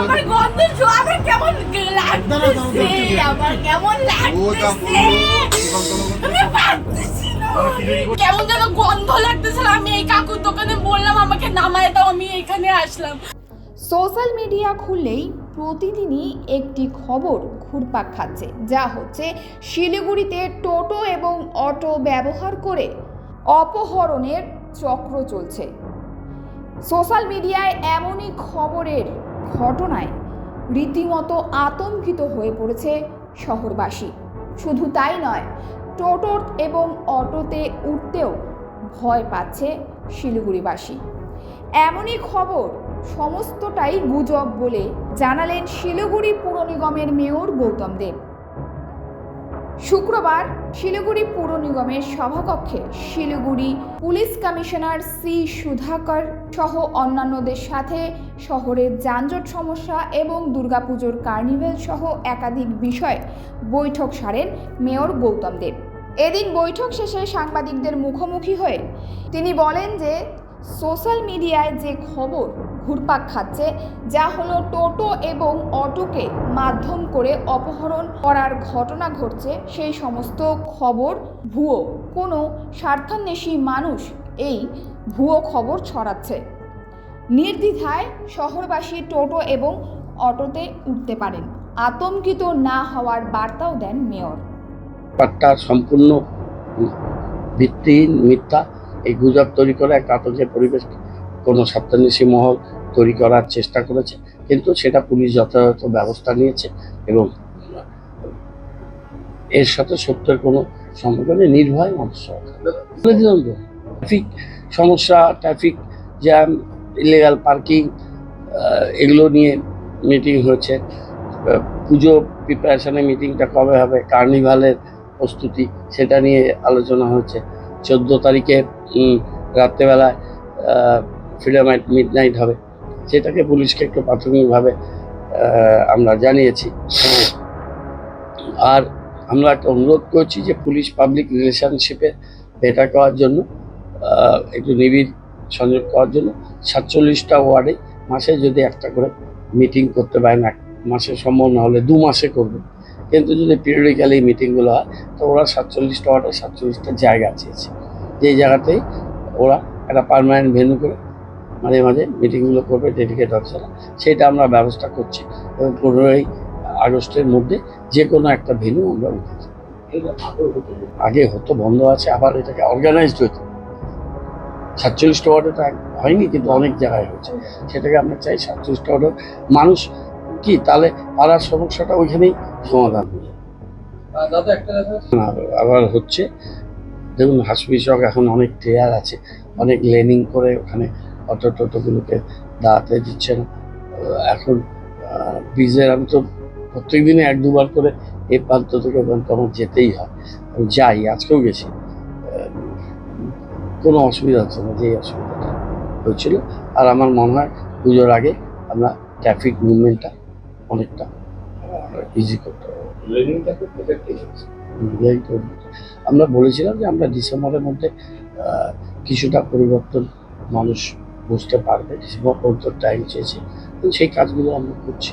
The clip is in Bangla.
আমার গন্ধ আমার কেমন লাগতেছে আমার কেমন আমি পারতেছি কেমন যেন গন্ধ লাগতেছিল আমি এই কাকুর দোকানে বললাম আমাকে নামায় দাও আমি এখানে আসলাম। সোশ্যাল মিডিয়া খুললেই প্রতিদিনই একটি খবর ঘুরপাক খাচ্ছে যা হচ্ছে শিলিগুড়িতে টোটো এবং অটো ব্যবহার করে অপহরণের চক্র চলছে। সোশ্যাল মিডিয়ায় এমনই খবরের ঘটনায় রীতিমতো আতঙ্কিত হয়ে পড়েছে শহরবাসী। শুধু তাই নয় টোটো এবং অটোতে উঠতেও ভয় পাচ্ছে শিলিগুড়িবাসী। এমনই খবর সমস্তটাই গুজব বলে জানালেন শিলিগুড়ি পুর নিগমের মেয়র গৌতম দেব। শুক্রবার শিলিগুড়ি পুর নিগমের সভাকক্ষে Siliguri police commissioner C Sudhakar সহ অন্যান্যদের সাথে শহরের যানজট সমস্যা এবং দুর্গাপুজোর কার্নিভেল সহ একাধিক বিষয়ে বৈঠক সারেন মেয়র গৌতম দেব। এদিন বৈঠক শেষে সাংবাদিকদের মুখোমুখি হয়ে তিনি বলেন যে সোশ্যাল মিডিয়ায় যে খবর ঘুরপাক খাচ্ছে, যা হলো টোটো এবং অটোকে মাধ্যম করে অপহরণ করার ঘটনা ঘটছে, সেই সমস্ত খবর ভুয়ো। কোনো স্বার্থান্বেষী মানুষ এই ভুয়ো খবর ছড়াচ্ছে। নির্দ্বিধায় শহরবাসী টোটো এবং অটোতে উঠতে পারেন। আতঙ্কিত না হওয়ার বার্তাও দেন মেয়র। সম্পূর্ণ ভিত্তিহীন, মিথ্যা। এই গুজব তৈরি করে, একটা আতঙ্কের পরিবেশ কোনো সপ্তান্বেষী মহল তৈরি করার চেষ্টা করেছে, কিন্তু সেটা পুলিশ যথাযথ ব্যবস্থা নিয়েছে এবং এর সাথে সত্যের কোনো সম্পর্ক নেই, নির্ভয় মানুষ ট্রাফিক সমস্যা, ট্রাফিক জ্যাম, ইলিগাল পার্কিং এগুলো নিয়ে মিটিং হয়েছে। পুজো প্রিপারেশনে মিটিংটা কবে হবে, কার্নিভালের প্রস্তুতি, সেটা নিয়ে আলোচনা হচ্ছে চোদ্দ তারিখে রাত্রেবেলায় ফ্রিডম অ্যাট মিড নাইট হবে। সেটাকে পুলিশকে একটু প্রাথমিকভাবে আমরা জানিয়েছি। আর আমরা একটা অনুরোধ করছি যে পুলিশ পাবলিক রিলেশনশিপে বেটার করার জন্য একটু নিবিড় সংযোগ করার জন্য সাতচল্লিশটা ওয়ার্ডে মাসে যদি একটা করে মিটিং করতে পারেন, এক মাসে সম্ভব না হলে দু মাসে করবে। কিন্তু যদি পিরিয়ডিক্যালি মিটিংগুলো হয়, তো ওরা সাতচল্লিশটা ওয়ার্ডে সাতচল্লিশটা জায়গা চেয়েছে। যেই জায়গাতেই ওরা একটা পারমানেন্ট ভেন্যু করে মাঝে মাঝে মিটিংগুলো করবে ডেডিকেট অফিসাররা সেটা আমরা ব্যবস্থা করছি। এবং পনেরোই আগস্টের মধ্যে যে কোনো একটা ভেন্যু আমরা উঠেছি। আগে হতো বন্ধ আছে আবার এটাকে অর্গানাইজড হতো সাতচল্লিশটা ওয়ার্ডে তো হয়নি কিন্তু অনেক জায়গায় হয়েছে। সেটাকে আমরা চাই সাতচল্লিশটা ওয়ার্ডে মানুষ কি তাহলে পাড়ার সমস্যাটা ওইখানেই সমাধান হয়ে যাবে। আর- আবার হচ্ছে দেখুন হাসপি চক এখন অনেক ক্লিয়ার আছে। অনেক লেনিং করে ওখানে অটো টোটোগুলোকে দাঁড়াতে দিচ্ছে না এখন ব্রিজের আমি তো প্রত্যেক দিনে এক দুবার করে এ প্রান্ত থেকে প্রান্ত আমার যেতেই হয়। আমি যাই আজকেও গেছি। কোনো অসুবিধা হচ্ছে না যেই অসুবিধাটা হচ্ছিল আর আমার মনে হয় পুজোর আগে আমরা ট্রাফিক মুভমেন্টটা অনেকটা ইজি করতে পারব। আমরা বলেছিলাম যে আমরা ডিসেম্বরের মধ্যে কিছুটা পরিবর্তন মানুষ বুঝতে পারবে, ডিসেম্বর পর্যন্ত টাইম চেয়েছে। সেই কাজগুলো আমরা করছি।